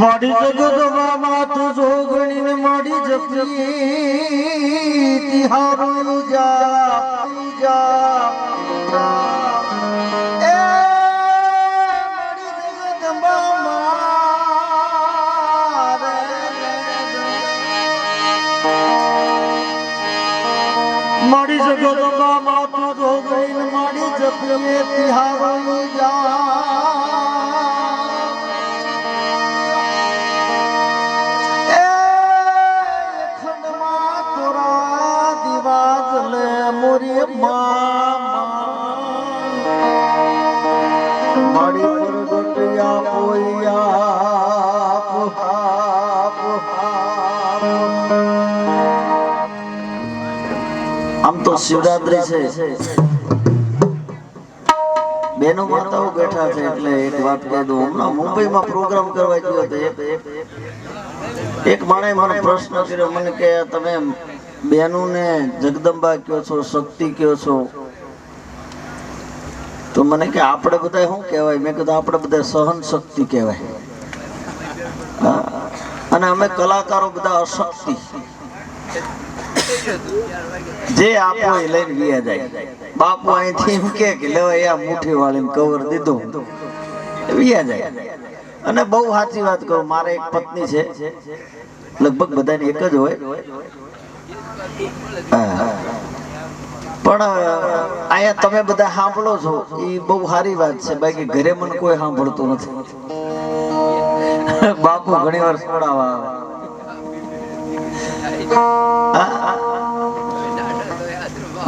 માડી જગતમાં જોગણી ને માડી જપી. તિહારો જા જા એ માડી જગતમાં મારે માડી જગતમાં માથું જોગણીને માડી જપી. તિહારો આમ તો શિવરાત્રી છે. બેનો માતાઓ બેઠા છે એટલે એક વાત કહી દઉં. હમણાં મુંબઈમાં પ્રોગ્રામ કરવા ગયો એક માણે મને પ્રશ્ન કર્યો. મને કે, તમે બહેનોને જગદંબા કયો છો, શક્તિ કયો છો? તો મને કે આપણે બધા શું કહેવાય? મેં કીધું આપણે બધા સહન શક્તિ કહેવાય. અને અમે કલાકારો બધા અશક્તિ. જે આપો એ લઈને ગયા જાય. બાપુ અહીંથી એમ કે લેવાય આ મુઠ્ઠી વાળીને કવર દીધું. વ્યા જાય. અને બહુ સાચી વાત કરું મારે એક પત્ની છે. લગભગ બધાની એક જ હોય. પણ અહીંયા તમે બધા સાંભળો છો એ બહુ સારી વાત છે, બાકી ઘરે મને કોઈ સાંભળતું નથી. બાપુ ઘણી વાર સોડાવા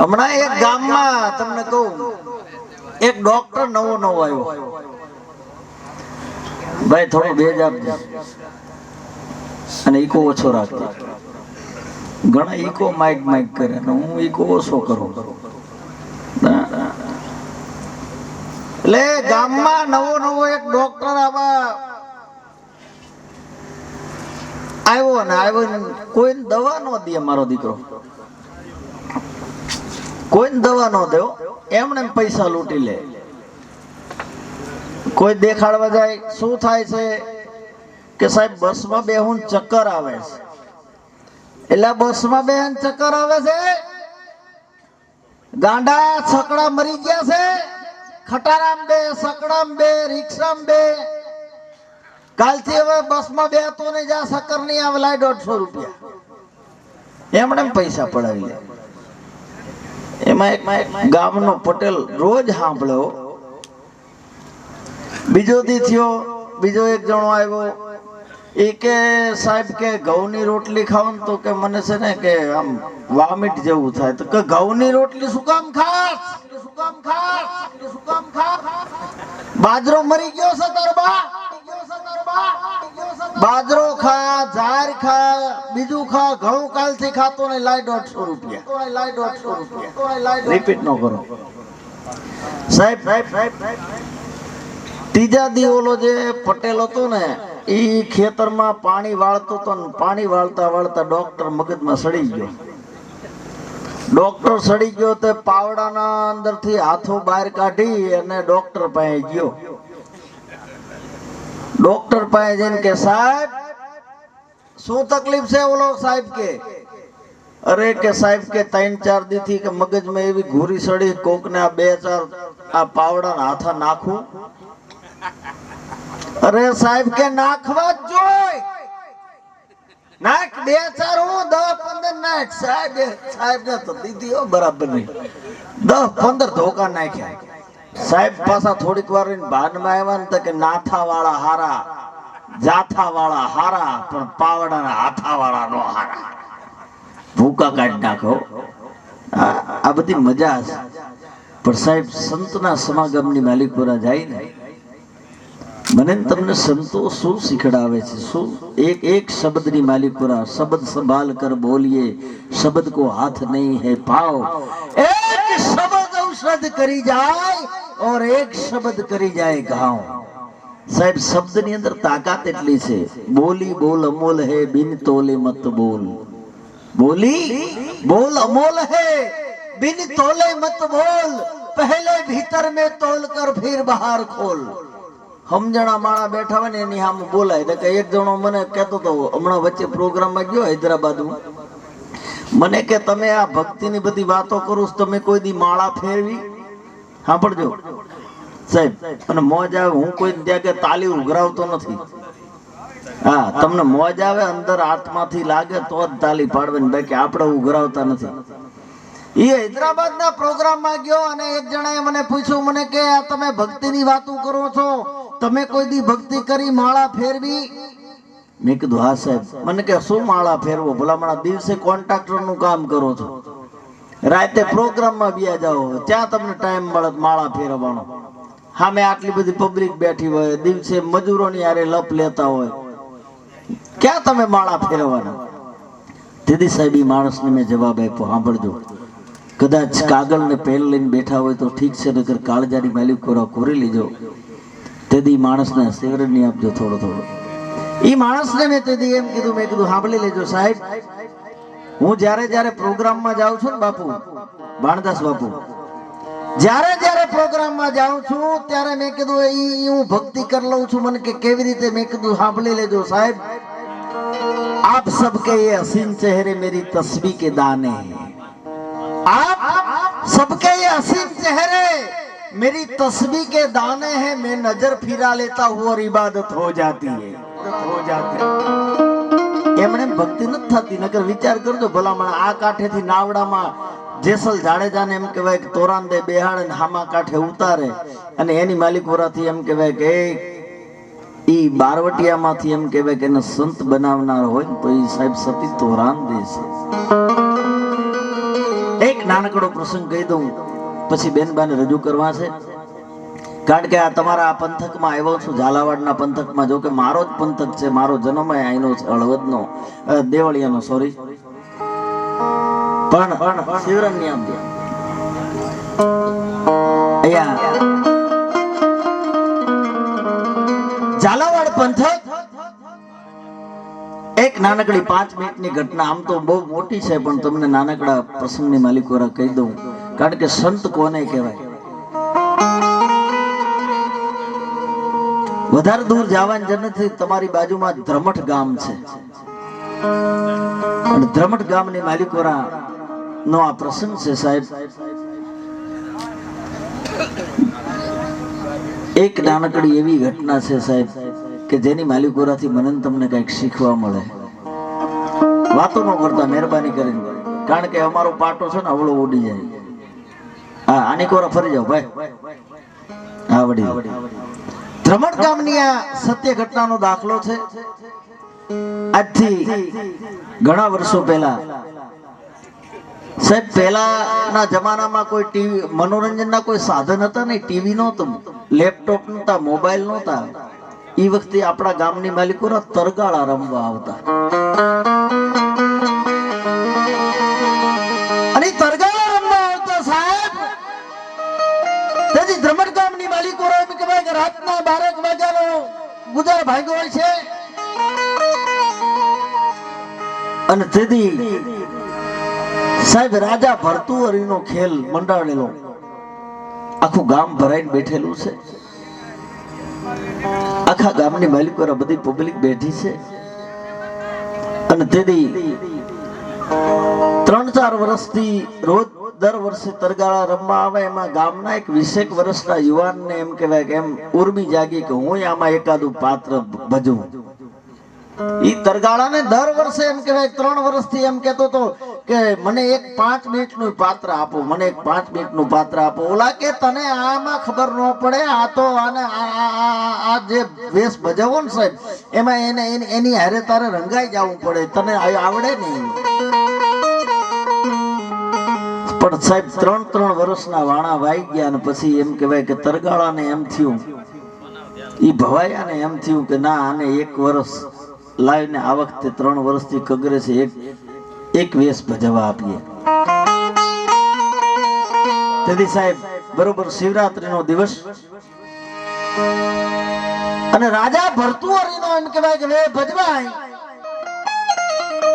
હમણાં એક ગામમાં તમને કહું, એક ડોક્ટર નવો નવો આવ્યો. ભાઈ, થોડો ભેજ આપજો. અને ઈકો ઓછો રાખજો. ઘણા ઈકો માઇક માઇક કરે અને હું ઈકો ઓછો કરું. એટલે ગામમાં નવો નવો એક ડોક્ટર આવા આવ્યો ને, આવ્યો કોઈને દવા ન દે મારો દીકરો. કોઈને દવા ન દેવો એમને એમ પૈસા લૂંટી લે. કોઈ દેખાડવા જાય, શું થાય છે? કે સાહેબ, બસમાં બેહું ચક્કર આવે છે. એટલે બસમાં બેન ચક્કર આવે છે. ગાંડા છકડા મરી ગયા છે. ખટારામ બે, સકડામ બે, રિક્ષામ બે. કાલથી હવે બસમાં બે તો નહીં જા સક્કર નહીં આવે, લાય દોઢસો રૂપિયા. એમણે એમ પૈસા પડાવી એમાં એક ગામનો પટેલ રોજ સાંભળ્યો. બીજો દી થયો, બીજો એક જણો આવ્યો. એ કે સાહેબ કે ઘઉંની રોટલી ખાવ તો કે મને છે ને કે આમ વામિટ જેવું થાય. તો કે ઘઉંની રોટલી શું કામ ખાસ? શું કામ ખાસ? શું કામ ખાસ? બાજરો મરી ગયો છે તારો બા બાજરો ખા ઝાર ખા, બીજું ખા, ઘઉં કાલથી ખાતો ને લાય દોઢસો રૂપિયા. લાય દોઢસો રૂપિયા રિપીટ ન કરો. સાહેબ સાહેબ સાહેબ ત્રીજા દી ઓલો જે પટેલ હતો ને ઈ ખેતરમાં પાણી વાળતો તો પાણી વાળતા વાળતા ડોક્ટર મગજમાં સડી ગયો. ડોક્ટર સડી ગયો તે પાવડાના અંદરથી હાથો બહાર કાઢી અને ડોક્ટર પાસે ગયો. ડોક્ટર પાસે જઈને કે, સાહેબ, શું તકલીફ છે? ઓલો સાહેબ કે, અરે કે સાહેબ કે ત્રણ ચાર દીથી કે મગજમાં એવી ઘૂરી સડી કોક ને આ બે ચાર આ પાવડા હાથા નાખું અરે સાહેબ કે નાખવા જ જોઈ. નાખ, બે, ચાર, હું દસ પંદર નાખ. સાહેબ સાહેબ ને તો દીધી બરાબર નહીં દસ પંદર ધોકા નાખ્યા. સાહેબ પાછા થોડીક વાર ભાનમાં આવ્યા ને કે નાથા વાળા હારા જાથા વાળા હારા, પણ પાવડાના હાથા વાળા નો હારા. ભૂકા કાઢી નાખો. આ આ બધી મજા છે. પણ સાહેબ, સંતના સમાગમની માલિકપુરા જાય ને મને તમને સંતો શું શીખડાવે છે શું એક એક શબ્દની માલિકપુરા શબ્દ સંભાળ કર બોલીએ શબ્દ કો હાથ નહીં હે પાવ એક શબ્દ ઔષધ કરી જાય ઓર એક શબ્દ કરી જાય ઘાવ સાહેબ શબ્દની અંદર તાકાત એટલી છે બોલી બોલ અમોલ હે બિન તોલે મત બોલ બોલી બોલ અમોલ હે બિન તોલે મત બોલ પહેલે ભીતર મેં તોલ કર ફિર બહાર ખોલ સમજણા માળા બેઠા હોય ને એની સામે બોલાય. તો કે એક જણો મને કહેતો હતો હમણાં વચ્ચે પ્રોગ્રામમાં ગયો હૈદરાબાદમાં. મને કે, તમે આ ભક્તિની બધી વાતો કરો તમે કોઈ દી માળા ફેરવી? સાંભળજો. સાહેબ, અને મોજ આવે, હું કોઈ ત્યાં કે તાલી ઉઘરાવતો નથી. હા, તમને મોજ આવે, અંદર આત્માથી લાગે, તો જ તાલી પાડવાની બાકી આપણે ઉઘરાવતા નથી. એ હૈદરાબાદના પ્રોગ્રામમાં ગયો અને એક જણાએ મને પૂછ્યું, મને કે, આ તમે ભક્તિની વાતો કરો છો? તમે કોઈ દી ભક્તિ કરી માળા ફેરવી? મેં કીધું, હા, સાહેબ. મને કે શું માળા ફેરવો? ભલામણા દિવસે કોન્ટ્રાક્ટરનું કામ કરો છો. રાતે પ્રોગ્રામમાં બિયા જાઓ. ત્યાં તમને ટાઈમ મળે માળા ફેરવવાનો. હા, મેં આટલી બધી પબ્લિક બેઠી હોય, દિવસે મજૂરોની આરે લપ લેતા હોય. ક્યાં તમે માળા ફેરવવાના? દીદી સાહેબ એ માણસને મેં જવાબ આપ્યો, સાંભળજો. કદાચ કાગળ ને પેન લઈને બેઠા હોય તો ઠીક છે નગર કાળજાની માલિક કોરા કોરી લેજો. તેથી માણસને સેવરણી આપજો થોડો થોડો. એ માણસને મેં તેથી એમ કીધું, મેં કીધું, સાંભળી લેજો સાહેબ. હું જ્યારે જ્યારે પ્રોગ્રામમાં જાઉં છું ને બાપુ ભાણદાસ બાપુ, જ્યારે જ્યારે પ્રોગ્રામમાં જાઉં છું, ત્યારે મેં કીધું એ હું ભક્તિ કર લઉં છું. મને કે કેવી રીતે? મેં કીધું, સાંભળી લેજો સાહેબ. આપ સબકે એ હસીન ચહેરે મેરી તસ્વી કે દાને આપ સબકે એ હસીન ચહેરે मेरी तस्वीर के दाने हैं मैं नजर फिरा लेता हूँ और इबादत हो जाती है हो जाती है એમણે ભક્તિ નથી થતી નકર વિચાર કરજો ભલામણ આ કાંઠેથી નાવડામાં જેસલ જાડેજાને એમ કહેવાય કે તોરાન દે બેહાડે ને હામા કાંઠે ઉતારે અને એની માલિકોરાથી એમ કહેવાય કે "એ ઈ બારવટિયામાંથી એમ કહેવાય કે એને સંત બનાવનાર હોય ને તો ઈ સાહેબ સતી તોરાન દેશે એક નાનકડો પ્રસંગ કહી દઉં પછી બેનબાને રજૂ કરવા છે. કારણ કે આ તમારા આ પંથકમાં આવ્યો છું, ઝાલાવાડના પંથકમાં. જો કે મારો જ પંથક છે, મારો જન્મ અહીંનો હળવદનો. દેવળિયાનો સોરી પણ શિવરણની આમ અહીંયા. ઝાલાવાડ પંથક? એક નાનકડી પાંચ મિનિટની ઘટના. આમ તો બહુ મોટી છે, પણ તમને નાનકડા પ્રસંગની માલિકોરા કહી દઉં. કારણ કે સંત કોને કહેવાય? વધારે દૂર જવાની જરૂર નથી, તમારી બાજુમાં ધ્રમઠ ગામ છે. અને ધ્રમઠ ગામની માલિકોરા નો આ પ્રસંગ છે સાહેબ. એક નાનકડી એવી ઘટના છે સાહેબ કે જેની માલિકોરાથી મને તમને કંઈક શીખવા મળે. વાતો ન કરતા મહેરબાની કરીને. કારણ કે અમારો પાટો છે ને અવળો ઉડી જાય. હા, આની ફરી જાઓ ભાઈ. હા વડી ધ્રમણ ગામની આ સત્ય ઘટનાનો દાખલો છે. આજથી ઘણા વર્ષો પહેલા. સાહેબ, પહેલાના જમાનામાં કોઈ ટીવી, મનોરંજનના કોઈ સાધન હતા નહીં? ટીવી નહોતું. લેપટોપ નહોતા, મોબાઈલ નહોતા. એ વખતે આપણા ગામની માલિકોના તરગાળા રમવા આવતા. માલિકો રાતના બારેક વાગ્યાનો ગુજાર ભાગ્યો હોય છે. અને તેથી સાહેબ રાજા ભરતુહરીનો ખેલ મંડાવેલો આખું ગામ ભરાઈને બેઠેલું છે. આખા ગામની માલિકો બધી પબ્લિક બેઠી છે. અને તેથી ત્રણ ચાર વર્ષથી રોજ દર વર્ષે તરગાળા રમવા આવે, એમાં ગામના એક વીસેક વર્ષના યુવાનને એમ કહેવાય કે એમ ઉર્મી જાગી કે હું આમાં એકાદું પાત્ર ભજવું. ઈ તરગાળાને દર વર્ષે એમ કહેવાય, ત્રણ વર્ષથી એમ કહેતો હતો કે મને એક પાંચ મિનિટનું પાત્ર આપો, મને એક પાંચ મિનિટનું પાત્ર આપો. ઓલા કે તને આમાં ખબર ન પડે, આ તો આને આ- જે વેશ ભજવો ને સાહેબ, એમાં એને, એની- હારે તારે રંગાઈ જવું પડે, તને આવડે નહીં. પણ સાહેબ, ત્રણ ત્રણ વર્ષના વાણા વાઈ ગયા પછી એમ કહેવાય કે તરગાળાને એમ થયું. એ ભવાયાને એમ થયું કે ના, આને એક વર્ષ લાવીને આ વખતે ત્રણ વર્ષથી કગરે છે, એક એક વેશ ભજવા આપીએ. તેથી સાહેબ, બરોબર શિવરાત્રીનો દિવસ. અને રાજા ભરતુહરીનો એમ કહેવાય કે ભજવાય.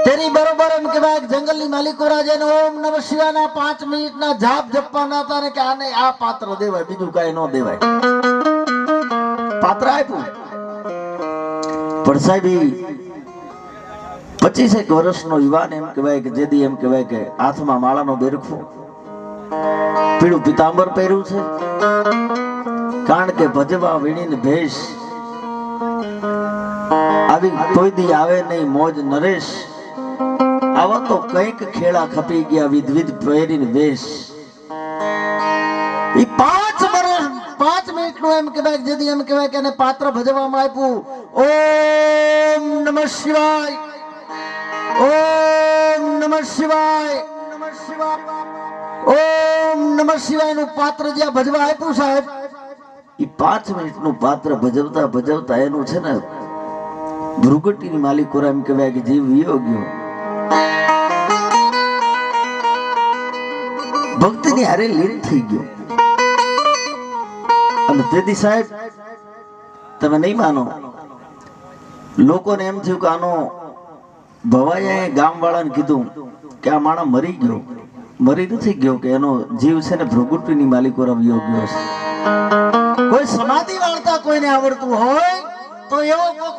તેની બરોબર એમ કહેવાય કે જંગલની માલિકો રાજાને ઓમ નમઃ શિવાના પાંચ મિનિટના જાપ જપવાના હતા ને કે આને આ પાત્ર દેવાય, બીજું કાંઈ ન દેવાય. પાત્ર આપ્યું. પણ સાહેબ પચીસેક વર્ષનો યુવાન એમ કહેવાય કે જેદી એમ કહેવાય કે હાથમાં માળાનો બેરખો. પીળું પિતાંબર પહેર્યું છે. કારણ કે ભજવા વીણીને ભેષ આવી કોઈ દી આવે નહીં, મોજ નરેશ. આવા તો કંઈક ખેડા ખપી ગયા વિધવિધ વિધ પહેરીને વેશ. ઈ પાંચ વર્ષ, પાંચ મિનિટનું એમ કહેવાય, જેથી એમ કહેવાય કે એને પાત્ર ભજવવામાં આપ્યું. ઓમ નમ શિવાય. ઓમ નમઃ શિવાય. ઓમ નમ શિવાયનું પાત્ર જ્યાં ભજવા આપ્યું સાહેબ, ઈ પાંચ મિનિટનું પાત્ર ભજવતા ભજવતા એનું છે ને ભ્રુગટીની માલિકોરા એમ કહેવાય કે જીવ વિયો ગયો ભક્તિની હારે લીન થઈ ગયો. અને તેથી સાહેબ, તમે નહીં માનો. લોકોને એમ થયું કે આનો ભવાઈએ ગામ વાળાને કીધું કે આ માણસ મરી ગયો. મરી નથી ગયો કે એનો જીવ છે ને ભ્રુગુટીની માલિકો રવ્યો ગયો છે કોઈ સમાધિ વાળતા કોઈને આવડતું હોય?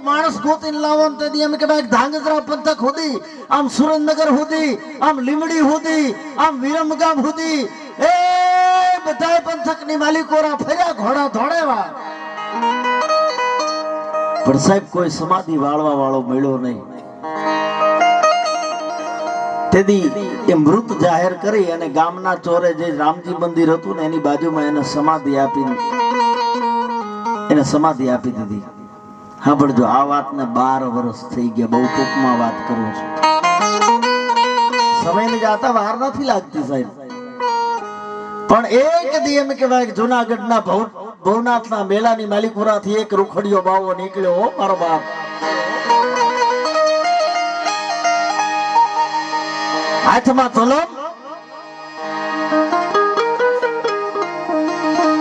માણસ ગોતીને લાવો તે દી એમ કે ભાઈ ધાંગધ્રા પંથક સુધી આમ સુરેન્દ્રનગર સુધી આમ લીમડી સુધી આમ વિરમગામ સુધી એ બધાય પંથકની માલિકોરા ફર્યા ઘોડા ધોડેવા પણ સાહેબ કોઈ સમાધિ વાળવા વાળો મળ્યો નહીં. તેથી એ મૃત જાહેર કરી અને ગામના ચોરે જે રામજી મંદિર હતું ને એની બાજુમાં એને સમાધિ આપી, એને સમાધિ આપી દીધી. સાંભળજો, આ વાતને બાર વર્ષ થઈ ગયા. બહુ ટૂંકમાં વાત કરું છું. સમયને જાતા વાર નથી લાગતી સાહેબ. પણ એક દી એમ કહેવાય જુનાગઢના ભવ, ભવનાથના મેળાની માલિકપુરાથી એક રૂખડીયો બાવો નીકળ્યો મારો બાપ. હાથમાં તલમ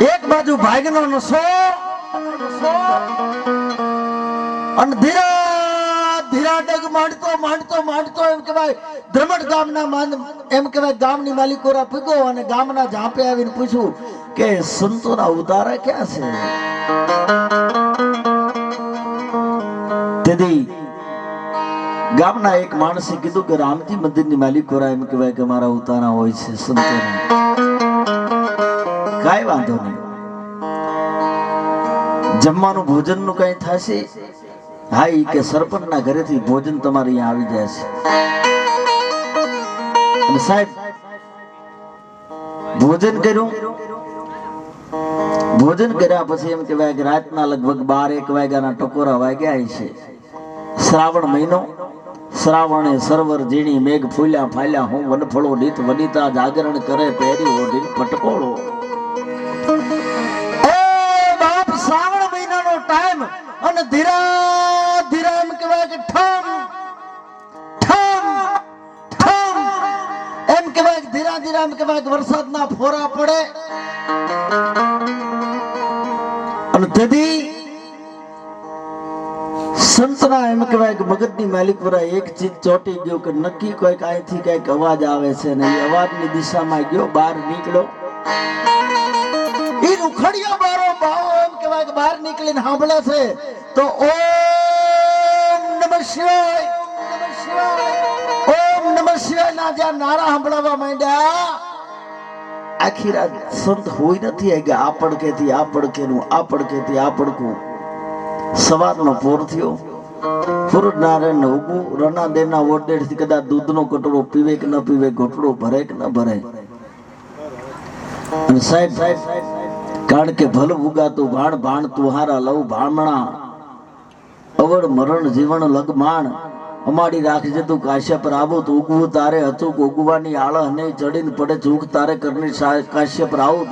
એક બાજુ ભાગનો નશો અને ધીરા ધીરા ડગ માંડતો માંડતો માંડતો એમ કહેવાય. ધ્રમટ ગામના માન- એમ કહેવાય, ગામની માલિકોરા પૂગ્યો અને ગામના ઝાંપે આવીને પૂછ્યું કે, સંતોના ઉતારા ક્યાં છે? તેથી ગામના એક માણસે કીધું કે, રામજી મંદિરની માલિકોરા એમ કહેવાય કે મારા ઉતારા હોય છે, સંતોના. કાંઈ વાંધો નહીં. જમવાનું ભોજનનું કંઈ થશે? હા, ઈ કે સરપંચના ઘરેથી ભોજન તમારે અહીંયા આવી જાય છે. સાહેબ, ભોજન કર્યું? ભોજન કર્યા પછી એમ કહેવાય કે રાતના લગભગ બાર, એક વાગ્યાના ટકોરા વાગ્યા છે. શ્રાવણ મહિનો. શ્રાવણે સર્વર ઝીણી મેઘ ફૂલ્યા ફાલ્યા હું વનફળો નીત વનિતા જાગરણ કરે પહેરી ઓઢી પટકોળો એમ કે વરસાદના ફોરા પડે. અને તેથી સંતના એમ કહેવાય કે મગજની માલિકપુરા એક ચીજ ચોટી ગયો કે નક્કી કોઈક અહીંથી કંઈક અવાજ આવે છે ને એ અવાજની દિશામાં ગયો, બહાર નીકળ્યો. એ ઉખડ્યો બારો બાવો એમ કહેવાય કે બહાર નીકળીને સાંભળે છે. તો ઓમ નમઃ શિવાય. ના જ્યાં નારા સાંભળવા માંડ્યા. આખી સંત હોય નથી કે આ પડકેથી આપણ પડકેનું, આ પડકેથી, આ પડકું. સવારનો પોર થયો. સૂરજ નારાયણ ને ઉગવું રના દેના ઓટેડથી કદાચ દૂધનો કટોરો પીવે કે ન પીવે, ઘોટડો ભરે કે ન ભરે. અને સાહેબ સાહેબ કારણ કે ભલ ઉગાતું ભાણ ભાણ તુહારા લવ ભામણા અવળ મરણ જીવન લગમાણ. અમારી રાખજે તું કાશ્યપ રાવો, તો ઉગવું તારે અચૂક ઉગવાની આળહ નહીં, ચડીને પડે ચૂક તારે કરની કાશ્યપ રાવું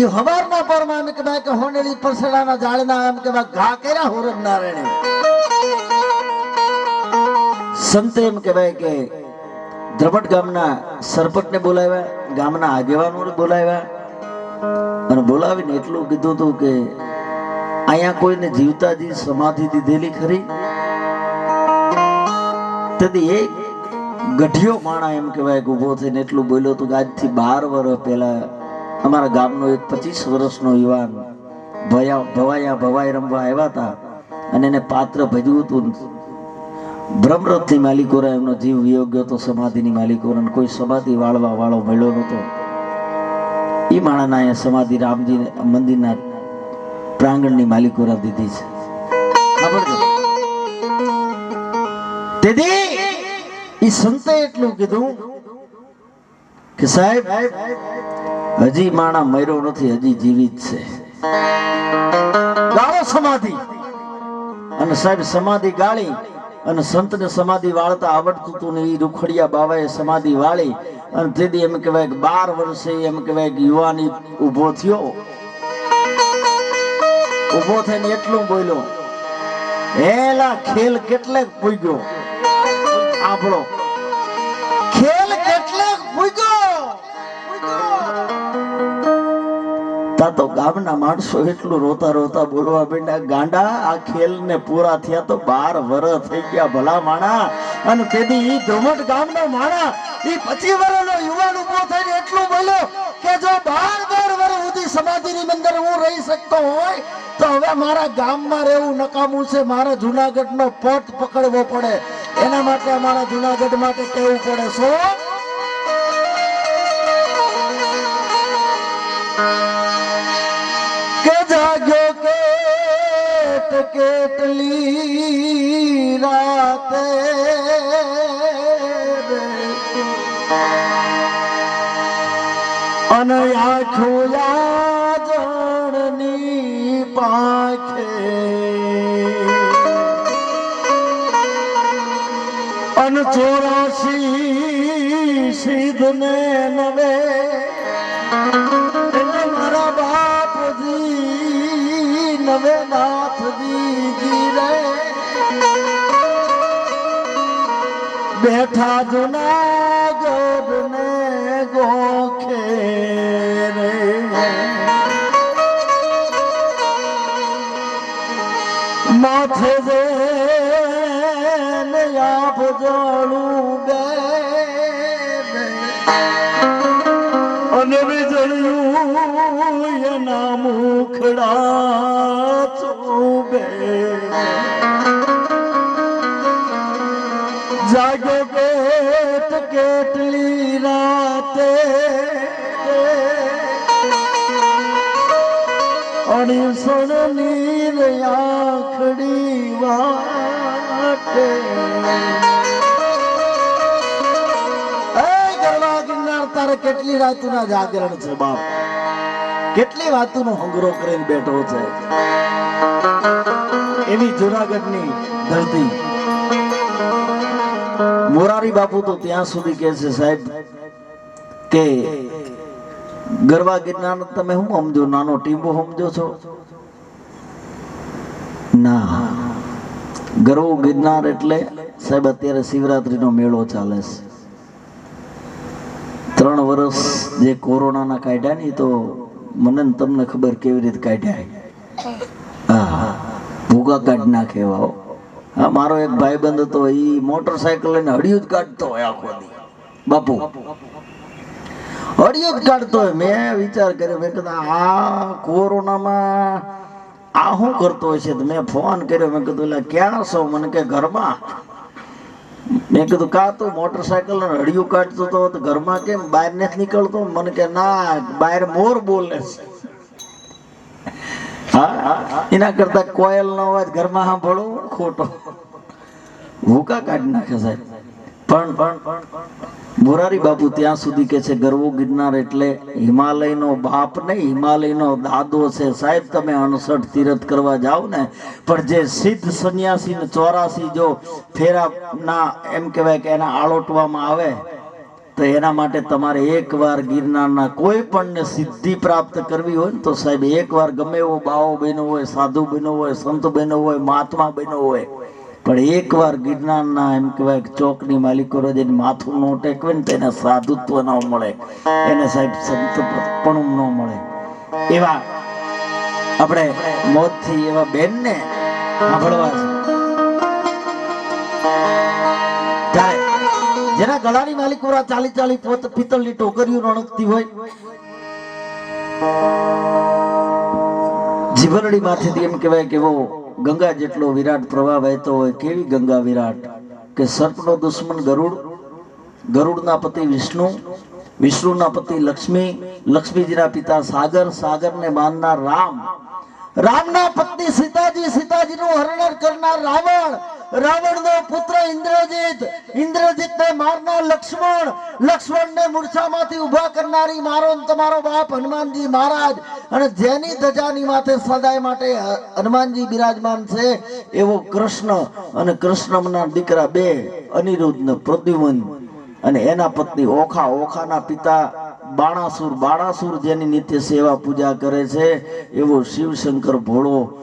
એ હવારના પરમાં એમ કહેવાય કે હોનેલી પરસેડાના ઝાડના એમ કહેવાય, ઘા કર્યા હોરજ નારાયણે. સંતે એમ કહેવાય કે દ્રબટ ગામના સરપંચને બોલાવ્યા, ગામના આગેવાનોને બોલાવ્યા. અને બોલાવીને એટલું કીધું હતું કે અહીંયા કોઈને જીવતાજી સમાધિ દીધેલી ખરી? તેથી એક ગઢિયો માણા એમ કહેવાય કે ઊભો થઈને એટલું બોલ્યો હતું કે આજથી બાર વર્ષ પહેલા અમારા ગામનો એક પચીસ વર્ષનો યુવાન ભયા ભવાયા ભવાઈ રમવા આવ્યા હતા અને એને પાત્ર ભજવું હતું. બ્રહ્મરથની માલિકોરા એમનો જીવ વિયોગ્ય હતો, સમાધિની માલિકોરા કોઈ સમાધિ વાળવા વાળો મળ્યો નતો એ માણાના અહીંયા સમાધિ રામજી મંદિરના પ્રાંગણની માલિકોરા દીધી છે. સાંભળજો. તેથી એ સંતે એટલું કીધું કે સાહેબ, હજી માણા મર્યો નથી, હજી જીવિત છે. ગાળો સમાધિ. અને સાહેબ, સમાધિ ગાળી અને સંતને સમાધિ વાળતા આવડતું હતું ને એ રૂખડિયા બાવાએ સમાધિ વાળી અને તેથી એમ કહેવાય કે બાર વર્ષે એમ કહેવાય કે યુવાની ઊભો થયો. ઊભો થઈને એટલું બોલ્યો, હેલા, ખેલ કેટલે પૂગ્યો? આપણો ખેલ કેટલેક ભૂગો તા તો ગામના માણસો એટલું રોતા રોતા બોલવા માંડ્યા ગાંડા આ ખેલ ને પૂરા થયા તો બાર વરસ થઈ ગયા ભલા માણા. અને તેથી ઈ ધ્રુમટ ગામનો માણા ઈ પચી વર્ષનો યુવાન ઊભો થઈને એટલું બોલ્યો કે જો બાર બાર વર સુધી સમાધિની અંદર હું રહી શકતો હોય તો હવે મારા ગામમાં રહેવું નકામું છે મારા જુનાગઢનો પટ પકડવો પડે. એના માટે અમારા જુનાગઢ માટે કહેવું પડે છો, કે જાગ્યો કેટ કેટલી રાતે અને આખું ચોરાશી સિદ્ધને નવે. એટલે મારા બાપજી નવે નાથજી જી રે બેઠા જુનાગઢ ને ગોખે. જળું બે અને વીજળિયું એના મુખડા ચોબે. જાગો કેટ કેટલી રાતે. અણીસણ નીર આખડી વાટે. તારે કેટલી રાતુના જાગરણ છે, બાપ? કેટલી વાતોનો હંગરો કરીને બેઠો છે? એવી જુનાગઢની ધરતી. મોરારી બાપુ તો ત્યાં સુધી કહે છે, સાહેબ, કે ગરવા ગિરનાર તમે શું સમજો? નાનો ટીંબો સમજો છો? ના. ગરવો ગિરનાર એટલે, સાહેબ, અત્યારે શિવરાત્રીનો મેળો ચાલે છે ત્રણ વર્ષ જે કોરોનાના કાઢ્યા ને તો મને તમને ખબર કેવી રીતે કાઢ્યા હા? ભૂગા કાઢ નાખે એવા હા. મારો એક ભાઈબંધ હતો, એ મોટરસાયકલ લઈને હળિયું જ કાઢતો હોય આખો દી. બાપુ. હળિયું જ કાઢતો હોય. મેં વિચાર કર્યો, મેં કીધું, આ કોરોનામાં આ શું કરતો તો મેં ફોન કર્યો, મેં કીધું, એટલે ક્યાં છો? મને કે, ઘરમાં. મેં કીધું, કા તું મોટરસાયકલ હળિયું કાઢતો તો તો ઘરમાં કેમ બહાર નથી નીકળતો? મને કે, ના, બહાર મોર બોલે એના કરતા કોયલ નો અવાજ ઘરમાં સાંભળો ખોટો. ભૂકા કાઢી નાખે સાહેબ. પણ પણ. મોરારી બાપુ ત્યાં સુધી કે છે, ગરવો ગિરનાર એટલે હિમાલયનો બાપ ને હિમાલયનો દાદો છે. સાહેબ, તમે અણસઠ તીરથ કરવા જાઓ ને, પણ જે સિદ્ધ સંન્યાસી ને ચોરાસી જો ફેરા ના એમ કહેવાય કે એના આળોટવામાં આવે, તો એના માટે તમારે એકવાર ગિરનારના કોઈ પણને સિદ્ધિ પ્રાપ્ત કરવી હોય ને, તો સાહેબ, એકવાર ગમે એવો બાવો બન્યો હોય, સાધુ બન્યો હોય, સંત બન્યો હોય, મહાત્મા બન્યો હોય પણ એકવાર ગિરનારના એમ કહેવાય ચોકની માલિકો જઈને માથું નો ટેકવે ને તેને સાધુત્વ ન મળે. એને સાહેબ સંત પણ ન મળે. એવા આપણે મોતથી એવા બેનને સાંભળવા છે. જેના ગળાની માલિકોરા ચાલી ચાલી પોત પિત્તળની ટોકરીઓ રણકતી હોય, જીવનડી માથેથી એમ કહેવાય કે એવો ગંગા જેટલો વિરાટ પ્રવાહ વહેતો હોય, કેવી ગંગા વિરાટ? કે સર્પનો દુશ્મન ગરુડ, ગરુડના પતિ વિષ્ણુ, વિષ્ણુના પતિ લક્ષ્મી, લક્ષ્મીજીના પિતા સાગર, સાગરને માનનાર રામ. રામના પત્ની સીતાજી, સીતાજીનું હરણ કરનાર રાવણ. રાવણનો પુત્ર ઇન્દ્રજીત, ઇન્દ્રજીતને મારનાર લક્ષ્મણ, લક્ષ્મણને મૂર્છામાંથી ઊભા કરનારી મારો તમારો બાપ હનુમાનજી મહારાજ. અને જેની ધજાની માથે સદાય માટે હનુમાનજી બિરાજમાન છે, એવો કૃષ્ણ અને કૃષ્ણના દીકરા બે અનિરુદ્ધ પ્રદ્યુમન અને એના પત્ની ઓખા, ઓખાના પિતા બાણાસુર. બાણાસુર જેની નિત્ય સેવા પૂજા કરે છે, એવો શિવશંકર ભોળો